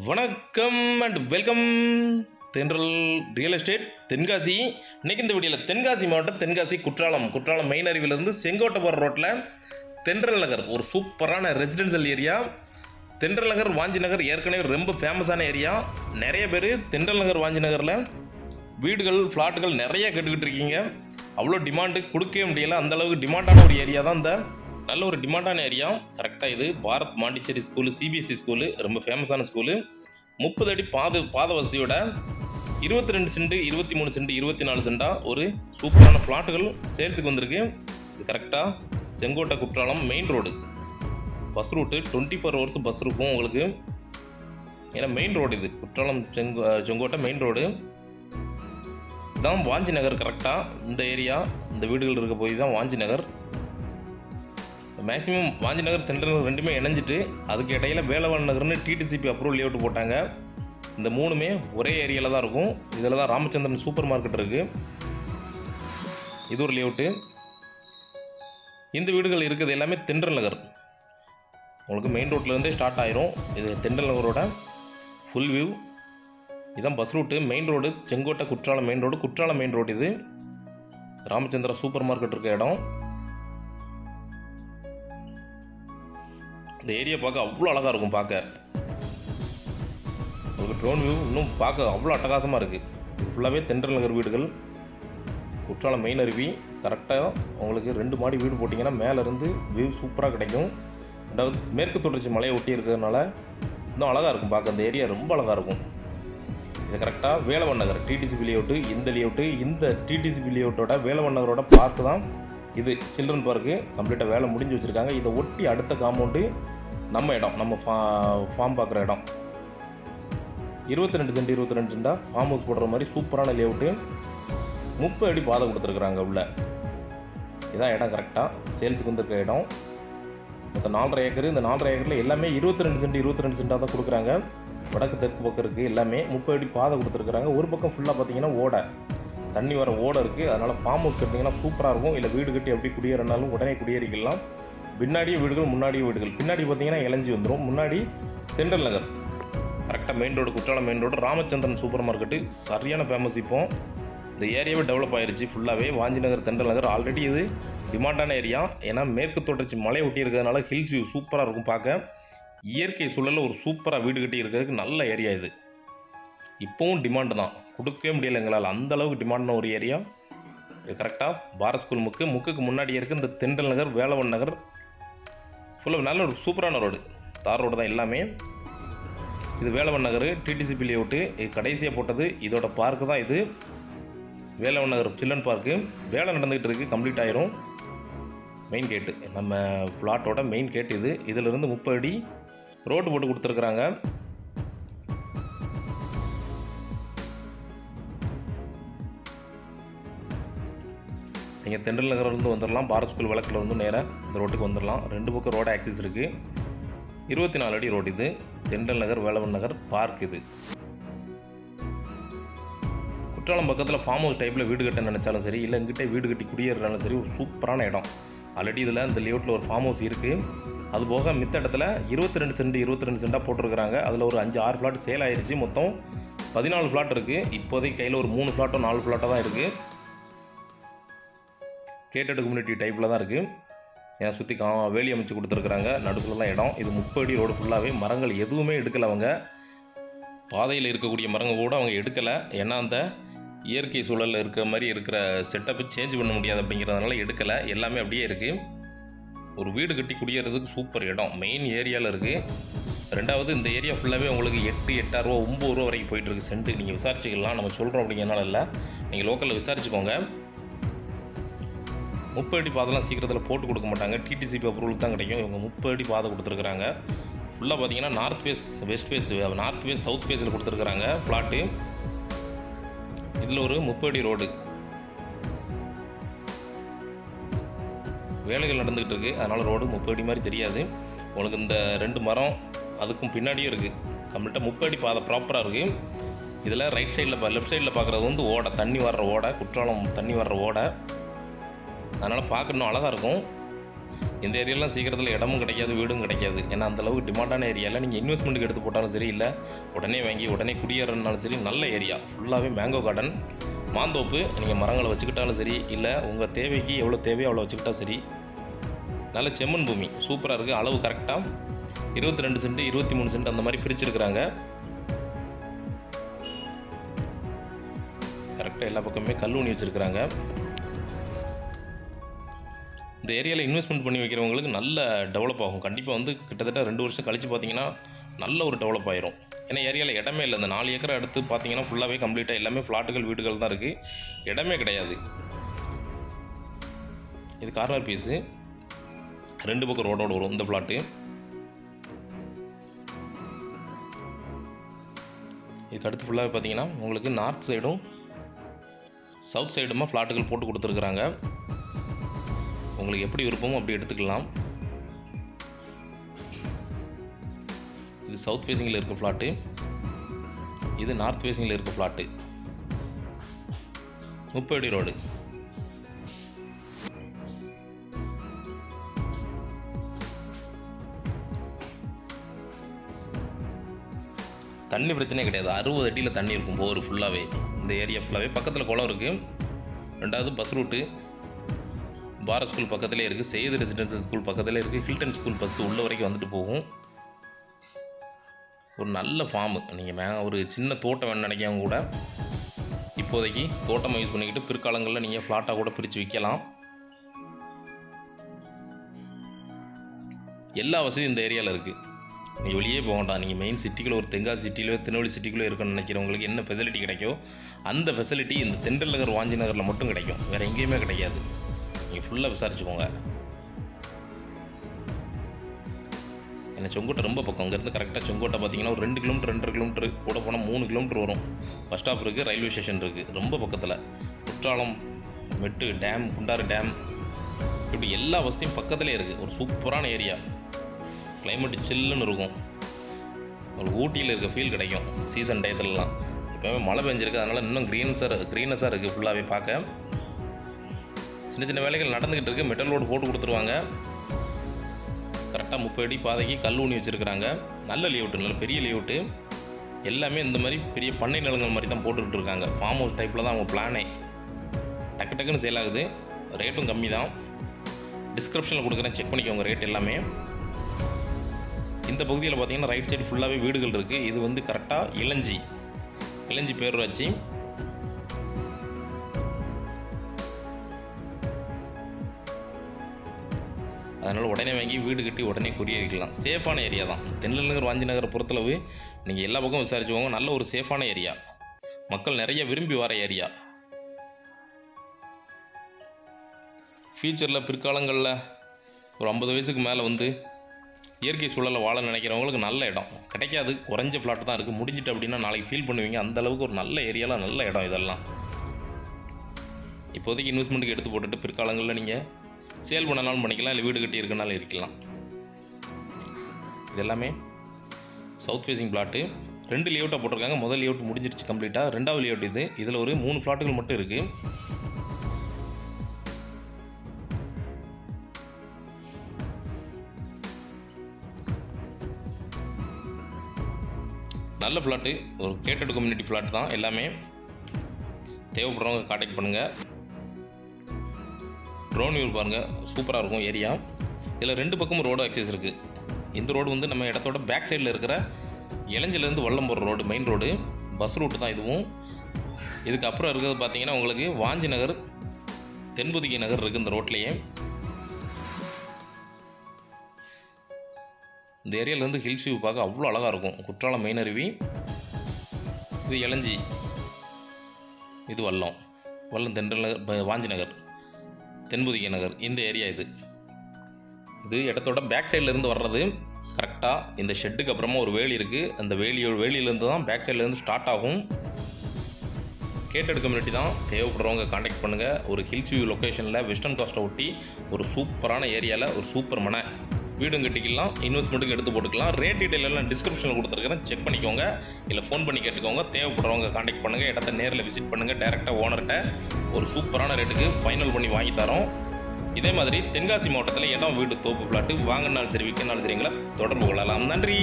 வணக்கம் and welcome Thendral real estate Tenkasi. இன்னைக்கு இந்த வீடியோவில் தென்காசி மாவட்டம் தென்காசி குற்றாலம். குற்றாலம் மெயின் அருவிலிருந்து செங்கோட்டை போகிற ரோட்டில் தென்றல் நகர் ஒரு சூப்பரான ரெசிடென்ஷியல் ஏரியா தென்றல் நகர் வாஞ்சி நகர் ஏற்கனவே ரொம்ப ஃபேமஸான ஏரியா நிறைய பேர் தென்றல் நகர் வாஞ்சி நகரில் வீடுகள் ஃப்ளாட்டுகள் நிறைய கட்டுக்கிட்டு இருக்கீங்க. அவ்வளோ டிமாண்டு கொடுக்கவே முடியல. அந்த அளவுக்கு டிமாண்டான ஒரு ஏரியா தான் இந்த. நல்ல ஒரு டிமாண்டான ஏரியா. கரெக்டாக இது. Bharat Montessori school CBSE school ரொம்ப ஃபேமஸான ஸ்கூலு. முப்பது அடி பாத பாத வசதியோட இருபத்தி ரெண்டு சென்ட் இருபத்தி மூணு சென்ட் இருபத்தி நாலு சென்டாக ஒரு சூப்பரான ஃப்ளாட்டுகள் சேல்ஸுக்கு வந்திருக்கு. இது கரெக்டாக Sengottai Courtallam main road bus route twenty four hours bus இருக்கும் உங்களுக்கு. ஏன்னா மெயின் ரோடு இது. குற்றாலம் செங்கோ செங்கோட்டை மெயின் ரோடு இதான் வாஞ்சி நகர் கரெக்டாக இந்த ஏரியா இந்த வீடுகள் இருக்க போய் தான் வாஞ்சி நகர். மேக்ஸிமம் வாஞ்சி நகர் தென்றல் ரெண்டுமே இணைஞ்சிட்டு அதுக்கு இடையில வேலவன் நகர்னு டிடிசிபி அப்ரூவல் லேஅவுட் போட்டாங்க. இந்த மூணுமே ஒரே ஏரியாவில் தான் இருக்கும். இதில் தான் ராமச்சந்திரன் சூப்பர் மார்க்கெட் இருக்குது இது ஒரு லேஅவுட்டு இந்த வீடுகள் இருக்குது எல்லாமே தென்றல் நகர் உங்களுக்கு மெயின் ரோட்லேருந்தே ஸ்டார்ட் ஆயிரும். இது தென்றல் நகரோட ஃபுல் வியூ இதுதான் bus route main road Sengottai Courtallam main road Courtallam main road இது. ராமச்சந்திரா சூப்பர் மார்க்கெட் இருக்க இடம். இந்த ஏரியா பார்க்க அவ்வளோ அழகாக இருக்கும் பார்க்க. உங்களுக்கு ட்ரோன் வியூ இன்னும் பார்க்க அவ்வளோ அட்டகாசமாக இருக்குது ஃபுல்லாகவே தென்றல் நகர் வீடுகள் குற்றாலம் மெயின் அருவி கரெக்டாக உங்களுக்கு ரெண்டு மாடி வீடு போட்டிங்கன்னா மேலேருந்து வியூ சூப்பராக கிடைக்கும். ரெண்டாவது மேற்கு தொடர்ச்சி மலையை ஒட்டி இருக்கிறதுனால இன்னும் அழகாக இருக்கும் பார்க்க. அந்த ஏரியா ரொம்ப அழகாக இருக்கும். இது கரெக்டாக வேலவன் நகர் டிடிசிபி லேஅவுட்டு இந்த லேஅவுட்டு இந்த டிடிசிபி லேஅவுட்டோட வேலவன் நகரோட பார்க்கு தான் இது சில்ட்ரன் பார்க்கு கம்ப்ளீட்டாக வேலை முடிஞ்சு வச்சுருக்காங்க. இதை ஒட்டி அடுத்த காம்பவுண்டு நம்ம இடம் நம்ம ஃபா ஃபார்ம் பார்க்குற இடம். இருபத்தி ரெண்டு சென்ட் இருபத்தி ரெண்டு சென்ட்டாக ஃபார்ம் ஹவுஸ் போடுற மாதிரி சூப்பரான லேஅவுட்டு முப்பது அடி பாதை கொடுத்துருக்குறாங்க உள்ள. இதான் இடம் கரெக்டாக சேல்ஸுக்கு வந்திருக்க இடம். மொத்தம் நாலரை ஏக்கர். இந்த நாலரை ஏக்கரில் எல்லாமே இருபத்தி ரெண்டு சென்ட் இருபத்தி ரெண்டு சென்டாக தான் கொடுக்குறாங்க. வடக்கு தெற்கு பக்கம் இருக்குது எல்லாமே முப்பது அடி பாதை கொடுத்துருக்குறாங்க. ஒரு பக்கம் ஃபுல்லாக பார்த்தீங்கன்னா ஓடை. தண்ணி வர ஓடை இருக்குது அதனால் ஃபார்ம் ஹவுஸ் கட்டிங்கன்னா சூப்பராக இருக்கும். இல்லை வீடு கட்டி எப்படி குடியேறினாலும் உடனே குடியேறிக்கலாம். பின்னாடியே வீடுகள் முன்னாடியே வீடுகள். பின்னாடி பார்த்தீங்கன்னா இளஞ்சி வந்துடும் முன்னாடி தென்றல் நகர். கரெக்டாக main road Courtallam main road Ramachandran super market. சரியான ஃபேமஸ் இப்போ. இந்த ஏரியாவே டெவலப் ஆயிடுச்சு ஃபுல்லாகவே வாஞ்சி நகர் தென்றல் நகர். ஆல்ரெடி இது டிமாண்டான ஏரியா ஏன்னா மேற்கு தொடர்ச்சி மலை ஒட்டி இருக்கிறதுனால ஹில்ஸ் வியூ சூப்பராக இருக்கும் பார்க்க. இயற்கை சூழலில் ஒரு சூப்பராக வீடு கட்டி இருக்கிறதுக்கு நல்ல ஏரியா இது. இப்போவும் டிமாண்டு தான். கொடுக்கவே முடியல எங்களால். அந்த அளவுக்கு டிமாண்டான ஒரு ஏரியா இது கரெக்டாக பாரத் ஸ்கூல் முக்கு முக்குக்கு முன்னாடி இருக்குது இந்த திண்டல் நகர் வேலவன் நகர். ஃபுல்லாக நல்ல ஒரு சூப்பரான ரோடு தார் ரோடு தான் எல்லாமே. இது வேலவன் நகர் டிடிசிபி லேஅவுட்டு இது கடைசியாக போட்டது. இதோட பார்க்கு தான் இது. வேலவன் நகர் சில்ட்ரன் பார்க்கு வேலை நடந்துக்கிட்டு இருக்குது கம்ப்ளீட் ஆயிரும். மெயின் கேட்டு நம்ம பிளாட்டோட மெயின் கேட் இது. இதிலிருந்து முப்பது அடி. ரோடு போட்டு கொடுத்துருக்குறாங்க. நீங்கள் தென்றல் நகர்லேருந்து வந்துடலாம் பாரத் ஸ்கூல் வழக்கில் வந்து நேராக இந்த ரோட்டுக்கு வந்துடலாம் ரெண்டு பக்கம் ரோடு ஆக்சிஸ் இருக்குது இருபத்தி நாலு அடி ரோடு இது. தென்றல் நகர் வேலவன் நகர் பார்க் இது. குற்றாலம் பக்கத்தில் ஃபார்ம் ஹவுஸ் டைப்பில் வீடு கட்ட நினச்சாலும் சரி இல்லை எங்கிட்ட வீடு கட்டி குடியேறினாலும் சரி ஒரு சூப்பரான இடம். ஆல்ரெடி இதில் இந்த லேவுட்டில் ஒரு ஃபார்ம் ஹவுஸ் இருக்குது அது போக மித்த இடத்துல இருபத்தி ரெண்டு சென்ட் இருபத்தி ரெண்டு சென்டாக போட்டிருக்கிறாங்க. அதில் ஒரு அஞ்சு ஆறு ஃப்ளாட் சேல் ஆயிடுச்சு மொத்தம் பதினாலு ஃப்ளாட் இருக்குது இப்போதைக்கு கையில் ஒரு மூணு ஃப்ளாட்டோ நாலு ஃப்ளாட்டோ தான் இருக்குது கேட்டட் கம்யூனிட்டி டைப்பில் தான் இருக்குது என் சுற்றி கா வேலி அமைச்சு கொடுத்துருக்குறாங்க. நடுப்புலலாம் இடம். இது முப்படி ரோடு ஃபுல்லாகவே மரங்கள் எதுவுமே எடுக்கலை அவங்க. பாதையில் இருக்கக்கூடிய மரங்கள் கூட அவங்க எடுக்கலை. ஏன்னா அந்த இயற்கை சூழலில் இருக்கிற மாதிரி இருக்கிற செட்டப்பை சேஞ்ச் பண்ண முடியாது அப்படிங்கிறதுனால எடுக்கலை. எல்லாமே அப்படியே இருக்குது ஒரு வீடு கட்டி குடியேறதுக்கு சூப்பர் இடம். மெயின் ஏரியாவில் இருக்குது ரெண்டாவது இந்த ஏரியா ஃபுல்லாகவே உங்களுக்கு எட்டு எட்டாயிரரூவா ஒம்பது ரூபா வரைக்கும் போயிட்டுருக்கு சென்ட்டு நீங்கள் விசாரிச்சுக்கலாம். நம்ம சொல்கிறோம் அப்படிங்கிறனால இல்லை. நீங்கள் லோக்கலில் விசாரிச்சுக்கோங்க. முப்பது அடி பாதைலாம் சீக்கிரத்தில் போட்டு கொடுக்க மாட்டாங்க. டிடிசிபி அப்ரூவல் தான் கிடைக்கும். இவங்க முப்பது அடி பாதை கொடுத்துருக்குறாங்க. ஃபுல்லாக பார்த்தீங்கன்னா north face west face north face south ஃபேஸில் கொடுத்துருக்குறாங்க. ஃப்ளாட்டு இதில் ஒரு முப்பது அடி ரோடு வேலைகள் நடந்துக்கிட்டு இருக்குது அதனால் ரோடு முப்பது அடி மாதிரி தெரியாது. உங்களுக்கு இந்த ரெண்டு மரம் அதுக்கும் பின்னாடியும் இருக்குது கம்ப்ளீட்டாக முப்பது அடி பாதை ப்ராப்பராக இருக்குது இதில் ரைட் சைடில் லெஃப்ட் சைடில் பார்க்குறது வந்து ஓடை. தண்ணி வர்ற ஓடை. குற்றாலம் தண்ணி வர்ற ஓடை. அதனால் பார்க்கணும் அழகாக இருக்கும். இந்த ஏரியாலாம் சீக்கிரத்தில் இடமும் கிடைக்காது வீடும் கிடைக்காது. ஏன்னா அந்தளவுக்கு டிமாண்டான ஏரியாவில் நீங்கள் இன்வெஸ்ட்மெண்ட்டுக்கு எடுத்து போட்டாலும் சரி இல்லை உடனே வாங்கி உடனே குடியேறனாலும் சரி நல்ல ஏரியா ஃபுல்லாகவே மேங்கோ கார்டன் மாந்தோப்பு நீங்கள் மரங்களை வச்சுக்கிட்டாலும் சரி இல்லை உங்கள் தேவைக்கு எவ்வளோ தேவையோ அவ்வளோ வச்சுக்கிட்டால் சரி. நல்ல செம்மண் பூமி சூப்பராக இருக்குது அளவு கரெக்டாக இருபத்தி ரெண்டு சென்ட் இருபத்தி மூணு சென்ட் அந்த மாதிரி பிரிச்சிருக்கிறாங்க. கரெக்டாக எல்லா பக்கமே கல் ஊனி வச்சுருக்கிறாங்க. இந்த ஏரியாவில் இன்வெஸ்ட்மெண்ட் பண்ணி வைக்கிறவங்களுக்கு நல்ல டெவலப் ஆகும். கண்டிப்பாக வந்து கிட்டத்தட்ட ரெண்டு வருஷம் கழித்து பார்த்தீங்கன்னா நல்ல ஒரு டெவலப் ஆயிரும். ஏன்னா ஏரியாவில் இடமே இல்லை. இந்த நாலு ஏக்கரை அடுத்து பார்த்தீங்கன்னா ஃபுல்லாகவே கம்ப்ளீட்டாக எல்லாமே ஃப்ளாட்டுகள் வீடுகள் தான் இருக்குது இடமே கிடையாது. இது கார்னர் பீஸு ரெண்டு பக்கம் ரோடோடு வரும் இந்த ஃப்ளாட்டு இதுக்கு அடுத்து ஃபுல்லாகவே பார்த்தீங்கன்னா உங்களுக்கு நார்த் சைடும் சவுத் சைடுமா ஃப்ளாட்டுகள் போட்டு கொடுத்துருக்குறாங்க. உங்களுக்கு எப்படி விருப்பமோ அப்படி எடுத்துக்கலாம். இது சவுத் ஃபேஸிங்கில் இருக்க ஃப்ளாட்டு இது நார்த் ஃபேஸிங்கில் இருக்க ஃப்ளாட்டு முப்படி ரோடு தண்ணி பிரச்சனையே கிடையாது. அறுபது அடியில் தண்ணி இருக்கும் போர் ஃபுல்லாகவே இந்த ஏரியா ஃபுல்லாகவே பக்கத்தில் குளம் இருக்குது ரெண்டாவது பஸ் ரூட்டு பாரத் ஸ்கூல் பக்கத்துலேயே இருக்குது செய்து ரெசிடென்சியல் ஸ்கூல் பக்கத்துலேயே இருக்குது ஹில்டன் ஸ்கூல் பஸ் உள்ள வரைக்கும் வந்துட்டு போகும். ஒரு நல்ல ஃபார்மு நீங்கள் மே ஒரு சின்ன தோட்டம் வேணும் நினைக்கிறவங்க கூட இப்போதைக்கு தோட்டமாக யூஸ் பண்ணிக்கிட்டு பிற்காலங்களில் நீங்கள் ஃப்ளாட்டாக கூட பிரித்து விற்கலாம். எல்லா வசதியும் இந்த ஏரியாவில் இருக்குது நீங்கள் வெளியே போக வேண்டாம். நீங்கள் மெயின் சிட்டிக்குள்ளே ஒரு தென்காசி சிட்டியிலோ திருநெல்வேலி சிட்டிக்குள்ளே இருக்கணும்னு நினைக்கிறவங்களுக்கு என்ன ஃபெசிலிட்டி கிடைக்கோ அந்த ஃபெசிலிட்டி இந்த தென்றல் நகர் வாஞ்சி நகரில் மட்டும் கிடைக்கும். வேறு எங்கேயுமே கிடைக்காது. நீங்கள் ஃபுல்லாக விசாரிச்சுக்கோங்க. ஏன்னா செங்கோட்டை ரொம்ப பக்கம். இங்கேருந்து கரெக்டாக செங்கோட்டை பார்த்தீங்கன்னா ஒரு ரெண்டு கிலோமீட்டர் ரெண்டரை கிலோமீட்டர் கூட போனால் மூணு கிலோமீட்டர் வரும். பஸ் ஸ்டாப் இருக்குது ரயில்வே ஸ்டேஷன் இருக்குது ரொம்ப பக்கத்தில். குற்றாலம் மெட்டு டேம் குண்டாறு டேம் இப்படி எல்லா வசதியும் பக்கத்துலேயே இருக்குது ஒரு சூப்பரான ஏரியா கிளைமேட் சில்லுன்னு இருக்கும். ஒரு ஊட்டியில் இருக்க ஃபீல் கிடைக்கும். சீசன் டயத்துலலாம். இப்போவே மழை பெஞ்சிருக்கு. அதனால் இன்னும் க்ரீன்ஸாக க்ரீனஸாக இருக்குது ஃபுல்லாகவே பார்க்க. சின்ன சின்ன வேலைகள் நடந்துக்கிட்டு இருக்குது மெட்டல் ரோடு போட்டு கொடுத்துருவாங்க. கரெக்டாக முப்பது அடி பாதைக்கு கல் ஊனி வச்சுருக்குறாங்க. நல்ல லேஅவுட்டு நல்ல பெரிய லேஅவுட்டு எல்லாமே இந்த மாதிரி பெரிய பண்ணை நிலங்கள் மாதிரி தான் போட்டுக்கிட்டு இருக்காங்க. ஃபார்ம் ஹவுஸ் டைப்பில் தான் அவங்க பிளானே டக்கு டக்குன்னு சேல் ஆகுது. ரேட்டும் கம்மி தான். டிஸ்கிரிப்ஷனில் கொடுக்குறேன். செக் பண்ணிக்கோங்க ரேட் எல்லாமே. இந்த பகுதியில் பார்த்தீங்கன்னா ரைட் சைடு ஃபுல்லாகவே வீடுகள் இருக்குது இது வந்து கரெக்டாக இளஞ்சி. இளஞ்சி பேரூராட்சி. அதனால் உடனே வாங்கி வீடு கட்டி உடனே குடியேறிக்கலாம் சேஃபான ஏரியா தான். தென்னல் நகர் வாஞ்சி நகரை பொறுத்தளவு நீங்கள் எல்லா பக்கமும் விசாரிச்சுக்கோங்க. நல்ல ஒரு சேஃபான ஏரியா. மக்கள் நிறைய விரும்பி வர ஏரியா. ஃப்யூச்சரில் பிற்காலங்களில் ஒரு ஐம்பது வயசுக்கு மேலே வந்து இயற்கை சூழலில் வாழ நினைக்கிறவங்களுக்கு நல்ல இடம். கிடைக்காது. குறைஞ்ச ஃப்ளாட் தான் இருக்குது முடிஞ்சிட்டு அப்படின்னா நாளைக்கு ஃபீல் பண்ணுவீங்க. அந்த அளவுக்கு ஒரு நல்ல ஏரியாவில் நல்ல இடம் இதெல்லாம். இப்போதைக்கு இன்வெஸ்ட்மெண்ட்டுக்கு எடுத்து போட்டுட்டு பிற்காலங்களில் நீங்கள் சேல் பண்ணனாலும் பண்ணிக்கலாம் இல்லை வீடு கட்டி இருக்கனாலும் இருக்கலாம். இது எல்லாமே சவுத் ஃபேஸிங் பிளாட்டு ரெண்டு லேஅவுட்டாக போட்டிருக்காங்க. முதல் லேஅவுட் முடிஞ்சிருச்சு கம்ப்ளீட்டாக ரெண்டாவது லேஅவுட் இது. இதில் ஒரு மூணு ஃப்ளாட்டுகள் மட்டும் இருக்குது நல்ல ஃப்ளாட்டு ஒரு கேட்டட் கம்யூனிட்டி ஃப்ளாட் தான். எல்லாமே தேவைப்படுறவங்க காண்டாக்ட் பண்ணுங்கள் ட்ரோன் வியூ பாருங்கள் சூப்பராக இருக்கும் ஏரியா இதில் ரெண்டு பக்கமும் ரோடு ஆக்சஸ் இருக்குது இந்த ரோடு வந்து நம்ம இடத்தோட பேக் சைடில் இருக்கிற இளஞ்சிலேருந்து வல்லம் போகிற road main road bus route தான் இதுவும். இதுக்கு அப்புறம் இருக்கிறது பார்த்தீங்கன்னா உங்களுக்கு வாஞ்சி நகர் தென்புதுகி நகர் இருக்குது இந்த ரோட்லேயே இந்த ஏரியாவிலேருந்து ஹில்ஸ் வியூ பார்க்க அவ்வளோ அழகாக இருக்கும். குற்றாலம் மெயின் அருவி. இது இளஞ்சி. இது வல்லம் வல்லம் தென்றல் நகர் வாஞ்சி நகர். தென்புதிய நகர் இந்த ஏரியா இது. இது இடத்தோட பேக் சைட்லேருந்து வர்றது. கரெக்டாக இந்த ஷெட்டுக்கு அப்புறமா ஒரு வேலி இருக்குது அந்த வேலியோட வேலியிலேருந்து தான் பேக் சைட்லேருந்து ஸ்டார்ட் ஆகும். கேட்டட் கம்யூனிட்டி தான் தேவைப்படுறவங்க காண்டாக்ட் பண்ணுங்கள் ஒரு ஹில்ஸ் வியூ லொக்கேஷனில் வெஸ்டர்ன் காஸ்ட்டை ஒட்டி ஒரு சூப்பரான ஏரியாவில் ஒரு சூப்பர் மனை. வீடும் கட்டிக்கலாம் இன்வெஸ்ட்மெண்ட்டுக்கு எடுத்து போட்டுக்கலாம். ரேட் டீட்டெயில் எல்லாம் டிஸ்கிரிப்ஷனில் கொடுத்துருக்கிறேன். செக் பண்ணிக்கோங்க. இல்லை ஃபோன் பண்ணி கேட்டுக்கோங்க. தேவைப்படுறவங்க காண்டாக்ட் பண்ணுங்கள் இடத்த நேரில் விசிட் பண்ணுங்கள் டேரெக்டாக ஓனர்கிட்ட ஒரு சூப்பரான ரேட்டுக்கு ஃபைனல் பண்ணி வாங்கி தரோம். இதே மாதிரி தென்காசி மாவட்டத்தில் இடம் வீடு தோப்பு பிளாட்டு வாங்கினாலும் சரி விற்கனாலும் சரிங்களா தொடர்பு கொள்ளலாம். நன்றி!